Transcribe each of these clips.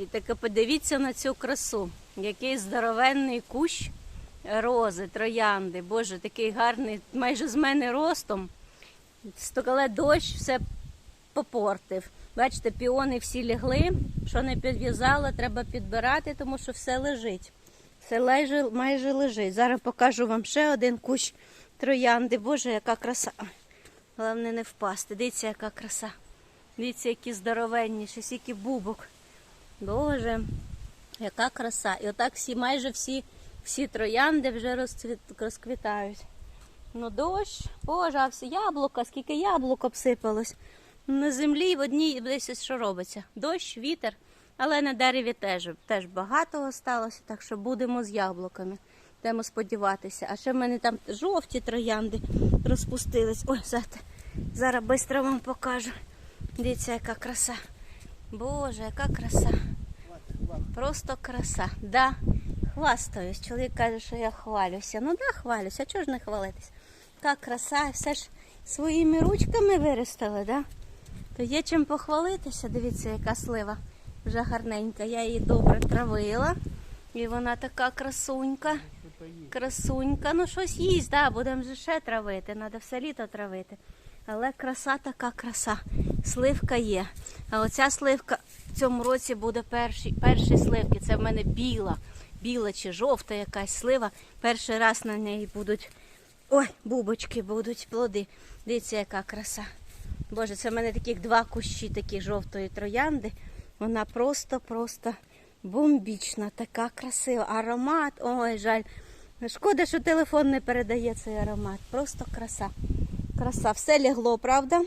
І таке подивіться на цю красу. Який здоровенний кущ рози, троянди. Боже, такий гарний, майже з мене ростом. Стокале дощ все попортив. Бачите, піони всі лягли. Що не підв'язала, треба підбирати, тому що все лежить. Все майже, майже лежить. Зараз покажу вам ще один кущ троянди. Боже, яка краса. Головне не впасти. Дивіться, яка краса. Дивіться, які здоровенні, ще скільки бубок. Боже, яка краса. І отак всі, майже всі, всі троянди вже розцвіт, розквітають. Ну, дощ, боже, а всі яблука, скільки яблук обсипалось. На землі в одній десь що робиться. Дощ, вітер, але на дереві теж, теж багато осталося, так що будемо з яблуками. Будемо сподіватися. А ще в мене там жовті троянди розпустились. Ой, зараз, зараз швидко вам покажу. Дивіться, яка краса. Боже, яка краса. Просто краса. Да, хвастаюсь. Чоловік каже, що я хвалюся. Ну да, хвалюся, чого ж не хвалитись? Яка краса, все ж своїми ручками виростила, да? То є чим похвалитися. Дивіться, яка слива вже гарненька. Я її добре травила. І вона така красунька. Красунька. Ну щось їсть, да, будемо ще травити. Треба все літо травити. Але краса така краса. Сливка є. А оця сливка в цьому році буде перші, перші сливки. Це в мене біла, біла чи жовта якась слива. Перший раз на неї будуть. Ой, бубочки будуть, плоди. Дивіться, яка краса. Боже, це в мене таких два кущі, такі жовтої троянди. Вона просто-просто бомбічна, така красива. Аромат, ой, жаль. Шкода, що телефон не передає цей аромат. Просто краса. Краса. Все лягло, правда?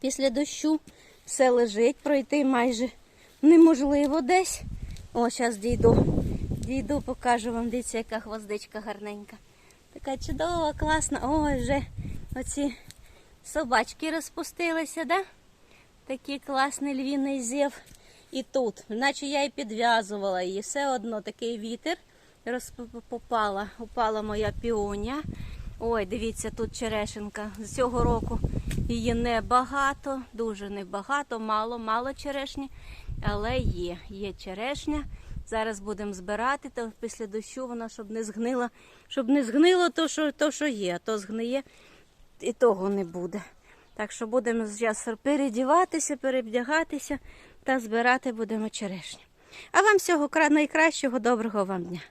Після дощу все лежить, пройти майже неможливо десь. О, зараз дійду. Дійду, покажу вам. Дивіться, яка гвоздичка гарненька. Така чудова, класна. Ой, вже оці собачки розпустилися, да? Такий класний львіний зєв. І тут, наче я і підв'язувала її, все одно такий вітер розпопала, упала моя піоня. Ой, дивіться, тут черешенка. З цього року її небагато, дуже небагато, мало, мало черешні, але є. Є черешня. Зараз будемо збирати, то після дощу вона, щоб не згнила, щоб не згнило то, що, то, що є, то згниє і того не буде. Так що будемо зараз передіватися, перевдягатися та збирати будемо черешню. А вам всього найкращого, доброго вам дня.